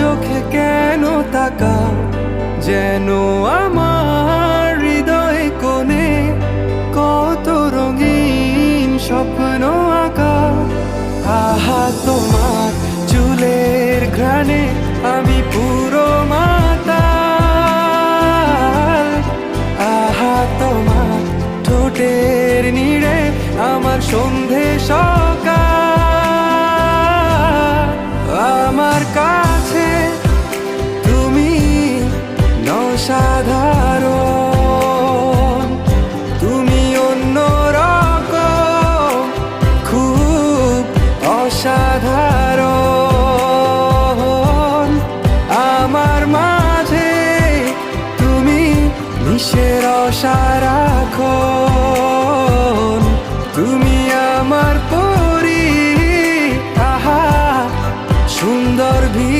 চোখে কেন তাকাও? যেন আমার হৃদয় কোণে কত রঙিন স্বপ্ন আঁকা। আহা, তোমার চুলের ঘ্রাণে আমি পুরো মাতা আহা, তোমার ঠোঁটের নিড়ে আমার সন্ধে সকাল অসাধারণ তুমি অন্য রকম, খুব অসাধারণ। আমার মাঝে তুমি নিশের অসারাখো তুমি আমার পরি, আহা, সুন্দর ভি